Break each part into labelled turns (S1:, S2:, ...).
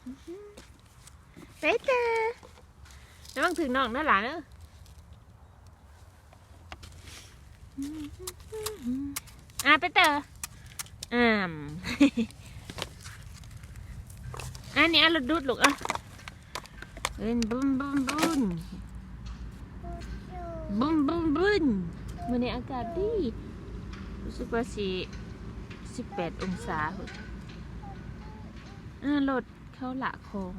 S1: ไปเตอไปเตออืมเฮ้ยอีหลาตักดินใส่ที่ตักดินใส่อืมอีหลาตักขี้ดินใส่ว่าเออเออขากไปนี่สู้กับเบังดินไม่เอียงเลยอะไม่เอียงนะคลิปกับกับไปเจอแล้วมันถึงน้องนั่นหลานเนอะอะไปเตออ่ามอันนี้เอารถดูดลูกอะเล่นบุ้มบุ้มบุ้มบุ้มบุ้มบุ้มวันนี้อากาศดีรู้สึกว่าสิสิบแปดองศาพุ่นอ่ารถ เข้าหละของ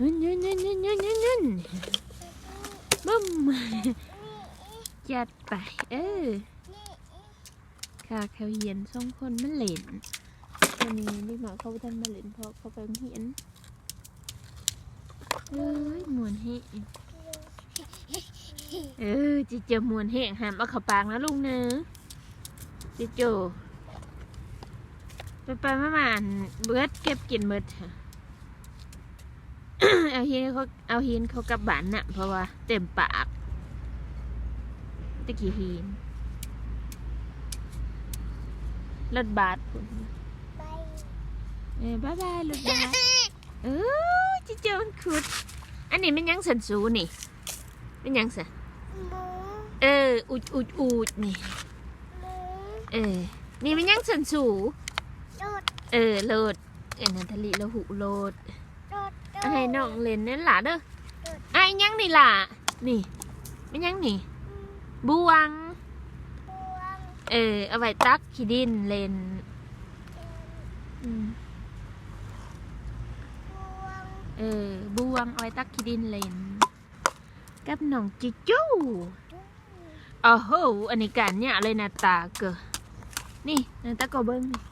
S1: ยืนยืนยืนยืนยืนยืนยืนบุ้มจัดไปเออค่ะเขาเหียนสองคนมันเล่นวันนี้เด็กหน่อยเขาไปทำมาเล่นเพราะเขาไปเรียนเอ้ยมวนแห้งเออจิเจมวนแห้งหามเอาเขับปากนะลุงเนื้อจิโจ ไปไปมามาอันเบิดเก็บกินเบิดค่ะเอาหินเขาเอาหินเขากลับบ้านน่ะ เพราะว่าเต็มปากตะกี้หินรถบัสพุ่นเออบายบายลูกบายเออจิเจมันขุด อันนี้มันยังสันสูนี่มันยังสันเอออุดอุดอุดนี่เออนี่มันยังสันสู เออโลดเอ็นนันทลีแล้วหูโลดเอาให้น้องเล่นนั่นล่ะเด้อไอ้ายยังนี่ล่ะนี่มันยังนี่บวง เออเอาไว้ตักขี้ดินเล่นอืมเออบวงเอาไว้ตักขี้ดินเล่นกับน้องจิจูโอ้โหอันนี้การเนี่ยเลยหนาตาเกอนี่หนาตาก็เบิ้งนี่โอ้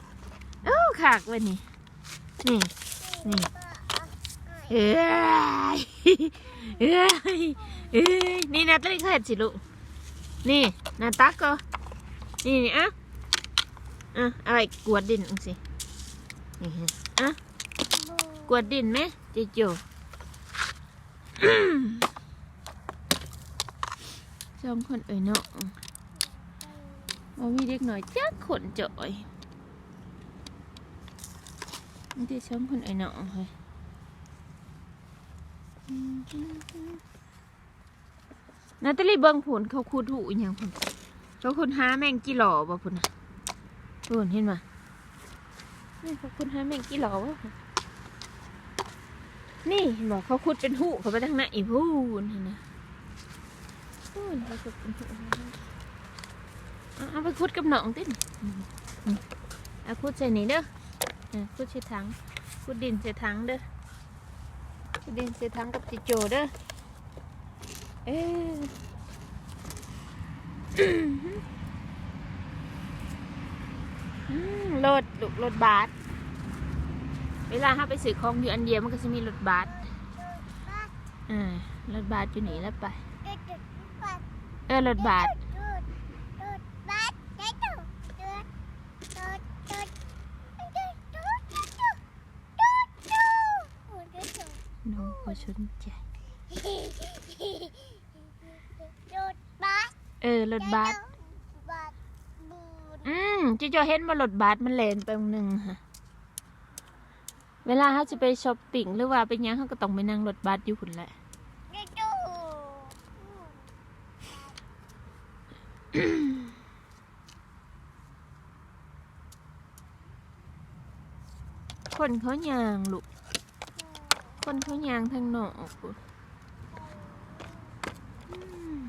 S1: ขากไว้นี่นี่นี่เอ้ยเอ้ยเอ้ยนี่นาตาลีเขาเห็นสิลูกนี่นาตาก็นี่นี่อะอะอาไว้กวดดินจังสินี่อะกวดดินไหมจิจูสองคนเอ่ยเนาะว่ามีเด็กหน่อยจักขนจ่อย นี่ที่สองคนเอ่ยเนาะเฮ้ยนาตาลีเบิ้งผลเขาคูดหูอย่างพุ่นเขาคุณหาแมงกี่หล่อบ่พุ่นนะพุ่นเห็นไหมนี่เขาคุณหาแมงกี่หล่อบ่นี่เห็นบอกเขาขุดเป็นหูเขาไปทางไหนอีพูนเห็นนะพูนเขาขุดเป็นหูเอาเอาไปขุดกับหนองตินเอาขุดใส่นี่เด้อ ขุดใส่ถังขุดดินใส่ถังเด้อขุดดินใส่ถังกับจิโจเด้อเอออืมรถลูกรถบัสเวลาถ้าไปซื้อของอยู่อันเดียวมันก็จะมีรถบัสอ่ารถบัสอยู่นี่แล้วไป เออรถบัส น้องก็สนใจเออรถบัสอืมจิโจเห็นว่ารถบัสมันเลนไปตรงหนึ่งค่ะเวลาเขาจะไปช้อปปิ้งหรือว่าไปหยังเขาก็ต้องไปนั่งรถบัสอยู่หุ่นแหละคนเขายางลูก คนเขายางทางนอกพู้นอืม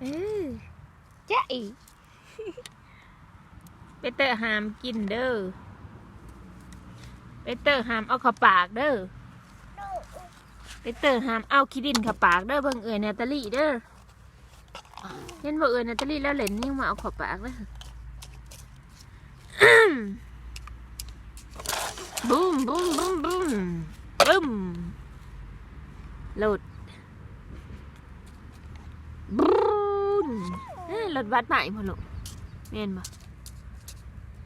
S1: เออจ้าอีไปเตอร์หามกินเด้อไปเตอร์หามเอาเข้าปากเด้อไปเตอร์หามเอาขี้ดินเข้าปากเด้อเบิ่งเอ่ยนาตาลีเด้อเห็นบ่เอ่ยนาตาลีแล้วเหรนนี่มาเอาเข้าปากเด้อ บูมบูมบูมบูมบูมหลดบูมรถบัสใหม่พอลูกเมนบ่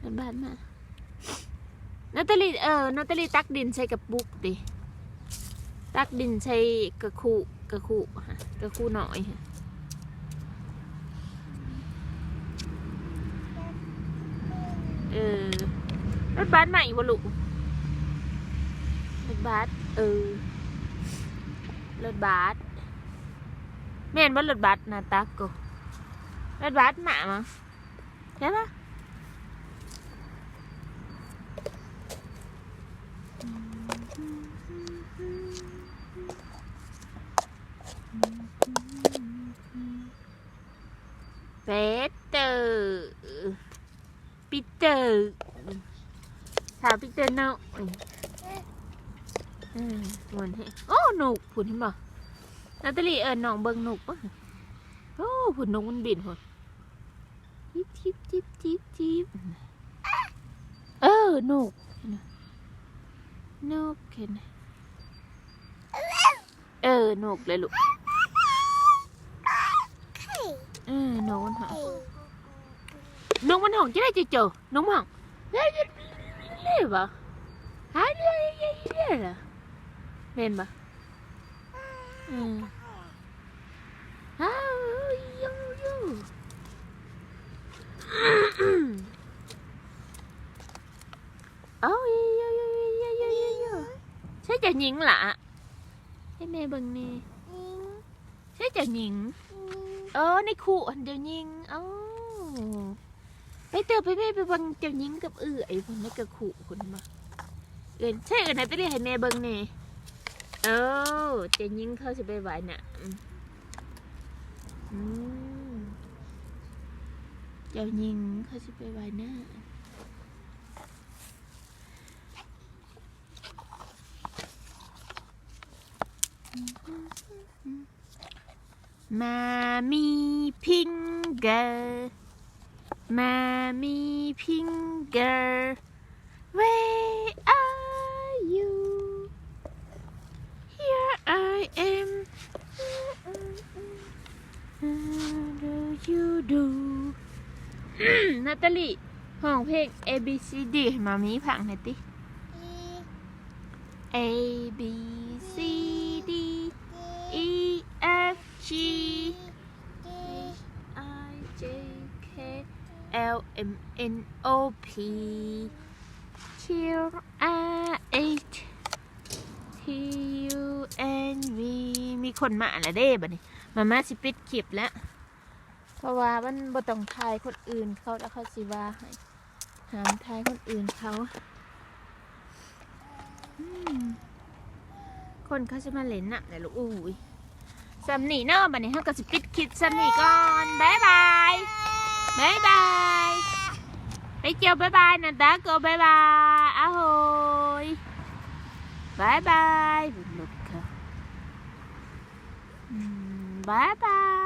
S1: รถบัสมานาตาลีเออนาตาลีตักดินใส่กระปุกดิตักดินใส่กระคูกระคูฮะกระคูหน่อยฮะเออรถบัสใหม่บ่ลูก รถบัสเออรถบัสแม่นว่ารถบัสนะตักกูรถบัสหมามั้งใช่ปะเปเตอร์ปีเตอร์ถามปีเตอร์เนาะ อืมมันให้โอ้หนุกผุนเห็นบ่นาตาลีเอิญน้องเบิ่งหนุกปะโอ้ผุนนกมันบินผุนจิ๊บจิ๊บจิ๊บจิ๊บจิ๊บเออหนุกนกเห็นเออหนุกเลยลูกเออนกมันหองนกมันหองจะได้จอเจอนกมันหองเฮ้ยเฮ้ยเฮ้ยบ่หายเลยเฮ้ยเฮ้ยเหรอ เห็นปะอืมอ้าวยูยูโอ้ยยูยูยูยูยูยูใช่จะหญิงละให้แม่เบิ่งนี่ใช่จะหญิง เออในขู่อันเดียวยิงเอ้าไปเตอไปแม่ไปเบังเจ้าหญิงกับเอื้อยคนนี้กับขู่คนมาเอื่นใช่เอื่นไหนไปเรียกให้แม่เบิ่งนี่ เออเจยิงเขาจะไปไหวน่ะอืมเจ้ายิงเขาจะไปไหวน่ะมามีพิงเกอร์มามีพิงเกอร์ where are ตาลีห้องเพลง A B C D ให้มามีผังหน่อยติ A B C D E F G H I J K L M N O P Q R H T U N V มีคนมาแล้วเด้บัดนี้มามาสิปิดคลิปแล้ว เพราะว่ามันบ่ต้องทายคนอื่นเขาแล้วเขาสิว่าให้หามทายคนอื่นเขาคนเขาจะมาเล่นน่ะแต่ลูกอุ้ยซัมนี่เนาะบัดนี้เขาก็สิปิดคลิปซัมนี่ก่อนบายบายบายบายไปเจียวบายบายนะตาโกบายบายอ้าวโหยบายบายลุกค่ะบายบาย